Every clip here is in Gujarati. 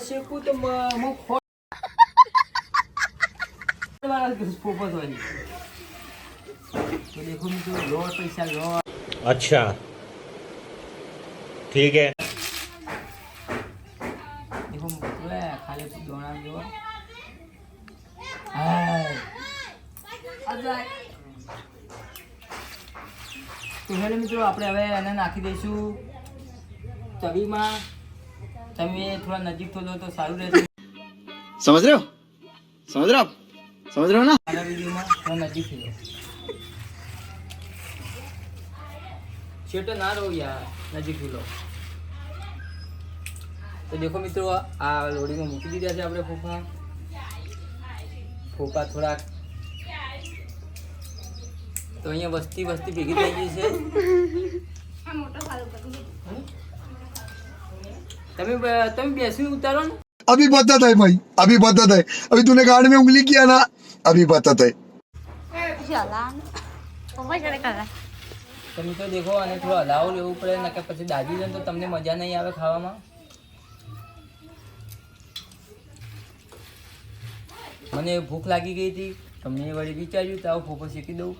મ- હું ખો- વાળા કે પોપટ વાળી. તો દેખો મિત્રો લો પૈસા લો अच्छा ठीक है દેખો મિત્રો એ ખાલી દોણા જો હાય અજાય. તો હેલો મિત્રો આપણે હવે એને નાખી દઈશું તવીમાં તમે સારું રહેશે. સમજ રહ્યો? સમજ રહ્યો સમજ રહ્યો ને? છેટો ના રહો યાર નજીકથી તો દેખો મિત્રો આ લોડીમાં મૂકી દીધા છે આપણે ફોફા. ફૂફા થોડાક તો અહીંયા વસ્તી વસ્તી ભેગી થઈ ગઈ છે. તમે બ- તમે બેસીને ઉતારો ને अभी बताता है भाई अभी बताता है अभी तूने गाड़ में उंगली किया ना अभी बताता है તમે તો દેખો અને થોડું હલાવો લેવું પડે નકર પછી દાજી જાય તો તમને મજા નહીં આવે ખાવામાં મને ભૂખ લાગી ગઈ હતી તમને વળી વિચાર્યું તો આવું ફોફો શેકી દઉં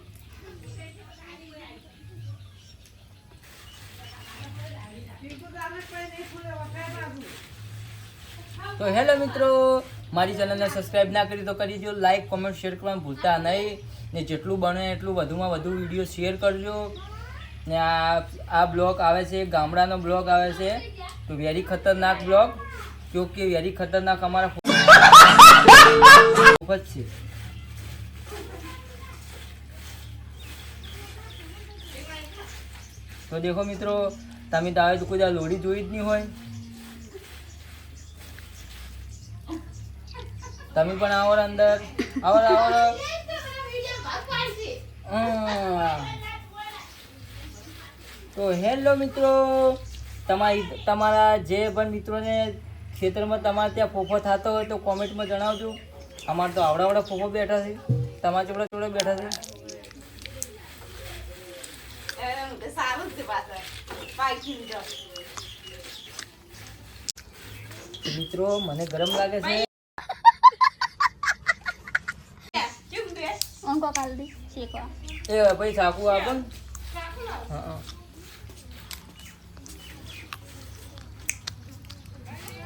તો હેલો મિત્રો, મારી ચેનલને સબસ્ક્રાઇબ ના કરી તો કરી દો લાઈક કોમેન્ટ શેર કરવાનું ભૂલતા નહીં. ને જેટલું બને એટલું વધુમાં વધુ વીડિયો શેર કરજો. ને આ આ બ્લોગ આવે છે, ગામડાનો બ્લોગ આવે છે. તો વેરી ખતરનાક બ્લોગ. કે વેરી ખતરનાક અમારા ખૂબ જ છે. તો દેખો મિત્રો, તમે તો આવે તો કોઈ લોડી જોઈ જ નહીં હોય. તમે પણ આવો અંદર. આવો આવો. તો હેલો મિત્રો, તમારી, તમારા જે પણ મિત્રોને ખેતરમાં તમારે ત્યાં ફોફો થતો હોય તો કોમેન્ટમાં જણાવજો. અમારે તો આવડા આવડા ફોફો બેઠા છે. તમારા ચોડા ચોડા બેઠા છે. મિત્રો, મને ગરમ લાગે છે. અંકો કાલ દી શેકવા એ ભાઈ સાકુ આપણ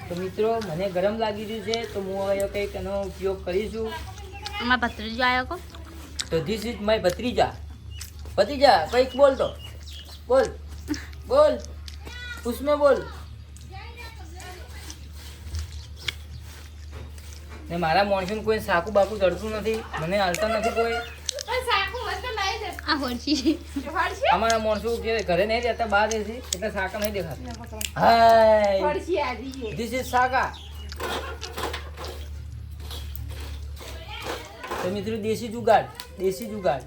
તો મિત્રો મને ગરમ લાગી રહ્યું છે તો હું હવે કંઈક એનો ઉપયોગ કરીશું. અમારા ભત્રીજા આવ્યો કો. તો ધીસ ઇઝ માય ભત્રીજા. ભત્રીજા કંઈક બોલ તો. બોલ. બોલ. ઉસમે બોલ. ને મારા માણસોને કોઈ સાકુ બાકુ ચડતું નથી. મને હાલતા નથી કોઈ. અમારા માણસો કે ઘરે નહીં રહેતા બહાર રહે છે એટલે સાકા નહીં દેખાતા. હાય. This is Saka. તો મિત્રો દેશી જુગાડ દેશી જુગાડ.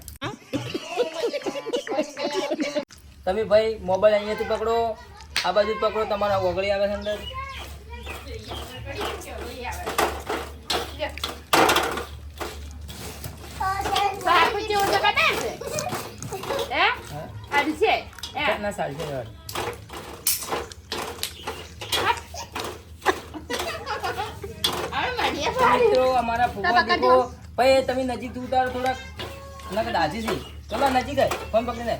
તમે ભાઈ મોબાઈલ અહીંયાથી પકડો. આ બાજુ પકડો તમારા ઓગળી આવે છે અંદર. હા? ના છે? મિત્રો અમારા ફૂફા દેખો ભાઈ તમે નજીકથી ઉતારો થોડાક ના દાજી છે. ચલો નજીક આય ફોન પકડીને.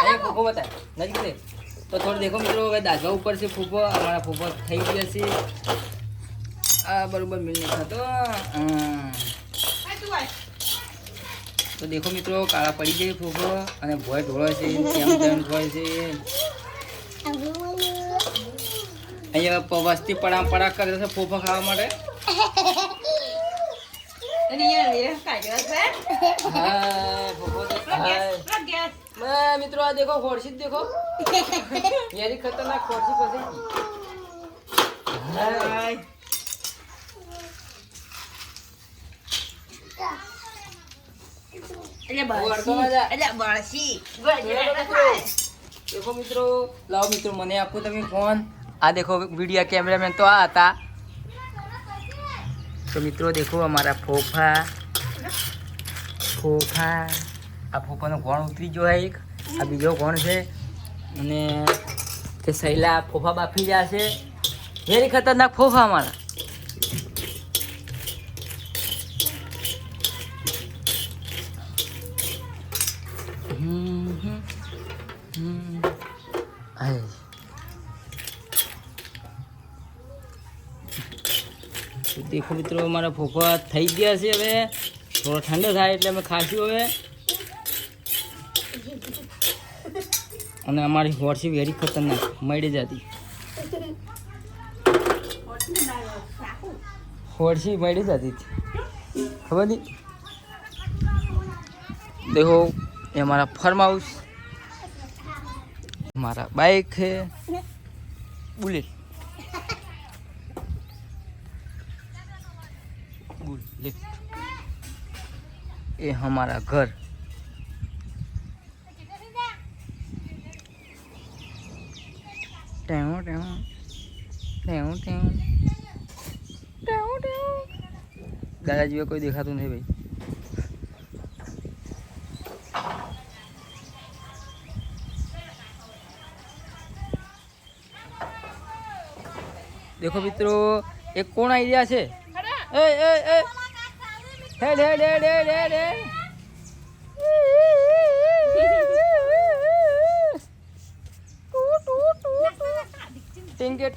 અરે ફૂફો બતાય. નજીક તો થોડું દેખો મિત્રો હવે દાજવા ઉપર છે ફૂફો અમારા ફૂફો થઈ ગયા છે. આ બરોબર મિલ નહીં થતો. તો દેખો મિત્રો કાળા પડી જાય ફૂફો અને ભોય ઢોળો છે કેમ તેમ ભોય છે. અહીંયા વસ્તી પડા પડા કરે છે ફૂફો ખાવા માટે. મિત્રો આ દેખો ખોરશી દેખો. યારી ખતરનાક ખોરશી ફસાઈ ગઈ. દેખો મિત્રો લાવો મિત્રો મને આપો તમે ફોન. આ દેખો વીડિયો કેમેરામેન તો આ હતા. તો મિત્રો દેખો અમારા ફોફા. ફોફા. આ ફોફાનો ગોણ ઉતરી ગયો એક. આ બીજો ગોણ છે. અને તે સહેલા ફોફા બાફી જશે છે. વેરી ખતરનાક ફોફા અમારા. દેખો મિત્રો, અમારા ફોફા થઈ ગયા છે હવે. થોડો ઠંડો થાય એટલે અમે ખાશું હવે. અને અમારી હોર્સી વેરી ખતરનાક, મળી જતી. હોર્સી મળી જતી. ખબર નહીં. દેખો, એ અમારા ફાર્મ હાઉસ મારા બાઇક છે. બુલેટ ગુડ લેફ્ટ એ હમારા ઘર. ટેવો ટેવો ટેવો ટેવો ટેવો ટેવો દાદા કોઈ દેખાતું નથી ભાઈ. દેખો મિત્રો એક કોણ આઈડિયા છે? ơi ơi ơi thế thế thế thế thế thế. Tiếng kia